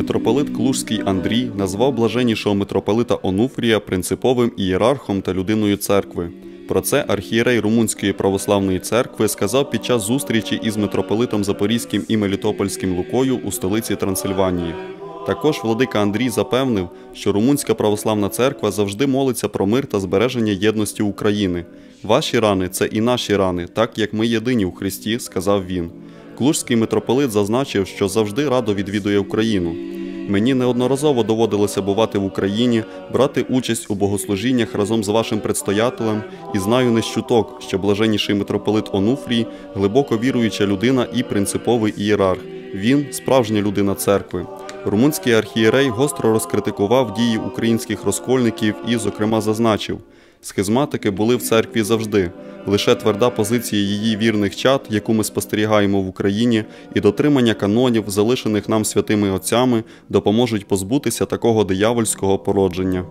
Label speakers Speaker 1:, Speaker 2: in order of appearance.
Speaker 1: Митрополит Клужський Андрій назвав блаженнішого митрополита Онуфрія принциповим ієрархом та людиною церкви. Про це архієрей Румунської православної церкви сказав під час зустрічі із митрополитом Запорізьким і Мелітопольським Лукою у столиці Трансильванії. Також владика Андрій запевнив, що Румунська православна церква завжди молиться про мир та збереження єдності України. Ваші рани це і наші рани, так як ми єдині у Христі, сказав він. Клужський митрополит зазначив, що завжди радо відвідує Україну. Мені неодноразово доводилося бувати в Україні, брати участь у богослужіннях разом з вашим предстоятелем і знаю не щуток, що блаженніший митрополит Онуфрій глибоко віруюча людина і принциповий ієрарх. Він справжня людина церкви. Румунський архієрей гостро розкритикував дії українських розкольників і, зокрема, зазначив, схизматики були в церкві завжди. Лише тверда позиція її вірних чад, яку ми спостерігаємо в Україні, і дотримання канонів, залишених нам святими отцями, допоможуть позбутися такого диявольського породження.